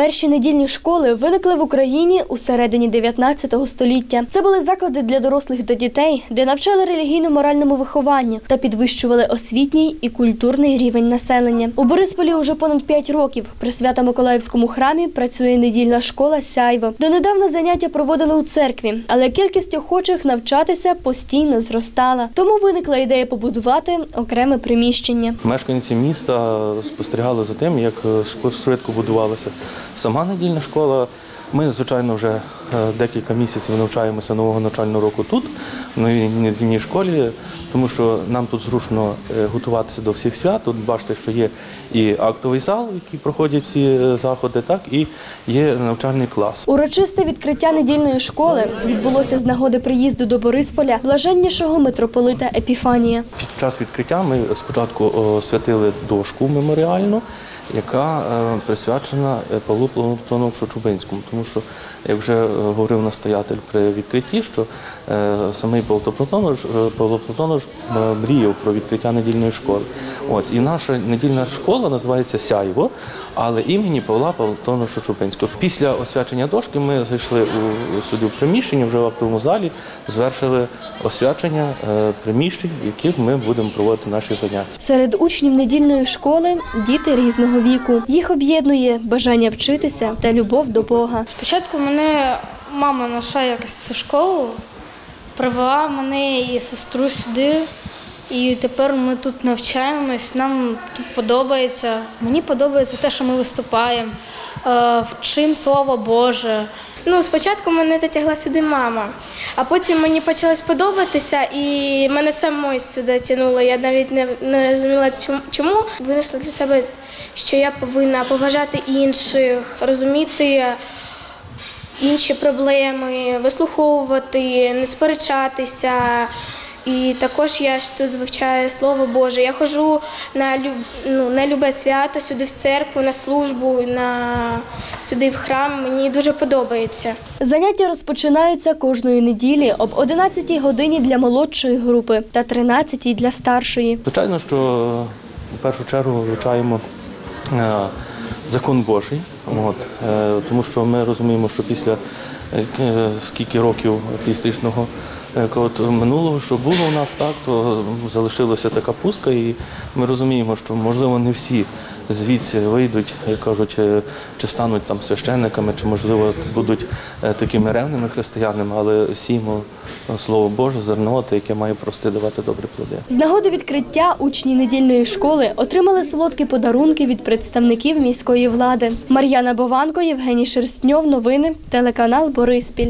Перші недільні школи виникли в Україні у середині 19 століття. Це були заклади для дорослих та дітей, де навчали релігійно-моральному вихованню та підвищували освітній і культурний рівень населення. У Борисполі уже понад 5 років при Свято-Миколаївському храмі працює недільна школа Сяйво. Донедавна заняття проводили у церкві, але кількість охочих навчатися постійно зростала. Тому виникла ідея побудувати окреме приміщення. Мешканці міста спостерігали за тим, як швидко будувалася сама недільна школа. Ми, звичайно, вже е, декілька місяців навчаємося нового навчального року тут, в новій недільній школі, тому що нам тут зручно е, готуватися до всіх свят. Тут бачите, що є і актовий зал, який проходять всі е, заходи, так і є навчальний клас. Урочисте відкриття недільної школи відбулося з нагоди приїзду до Борисполя блаженнішого митрополита Епіфанія. Під час відкриття ми спочатку освятили дошку меморіальну, яка е, присвячена е, Павлу Платоновичу Чубинському, тому що, як вже е, говорив настоятель при відкритті, що самий Павло Платонович, Павло Платонович мріяв про відкриття недільної школи. Ось і наша недільна школа називається Сяйво, але імені Павла Платоновича Чубинського. Після освячення дошки ми зайшли у сюди в приміщення, вже в актовому залі, звершили освячення приміщень, в яких ми будемо проводити наші заняття. Серед учнів недільної школи діти різного віку. Їх об'єднує бажання вчитися та любов до Бога. Спочатку мене мама наша якось цю школу привела мене і сестру сюди. І тепер ми тут навчаємось, нам тут подобається. Мені подобається те, що ми виступаємо, е, вчимо слово Боже. Ну, спочатку мене затягла сюди мама, а потім мені почало сподобатися, і мене самою сюди тягнуло. Я навіть не, не розуміла чому-. Винесла для себе, що я повинна поважати інших, розуміти інші проблеми, вислуховувати, не сперечатися. І також я ж тут звичаю Слово Боже. Я ходжу на, люб... ну, на любе свято, сюди в церкву, на службу, на... сюди в храм. Мені дуже подобається. Заняття розпочинаються кожної неділі об 11 годині для молодшої групи та 13 для старшої. Звичайно, що в першу чергу вивчаємо е, закон Божий, от, е, тому що ми розуміємо, що після е, скільки років атеїстичного е, минулого, що було у нас так, то залишилася така пустка, і ми розуміємо, що можливо не всі звідси вийдуть, як кажуть, е, чи стануть там священниками, чи можливо будуть е, такими ревними християнами, але сіємо е, слово Боже, зерно, те, яке має прости давати добрі плоди. З нагоди відкриття учні недільної школи отримали солодкі подарунки від представників міської влади. Мар'яна Бованко, Євгеній Шерстньов. Новини, телеканал Бориспіль.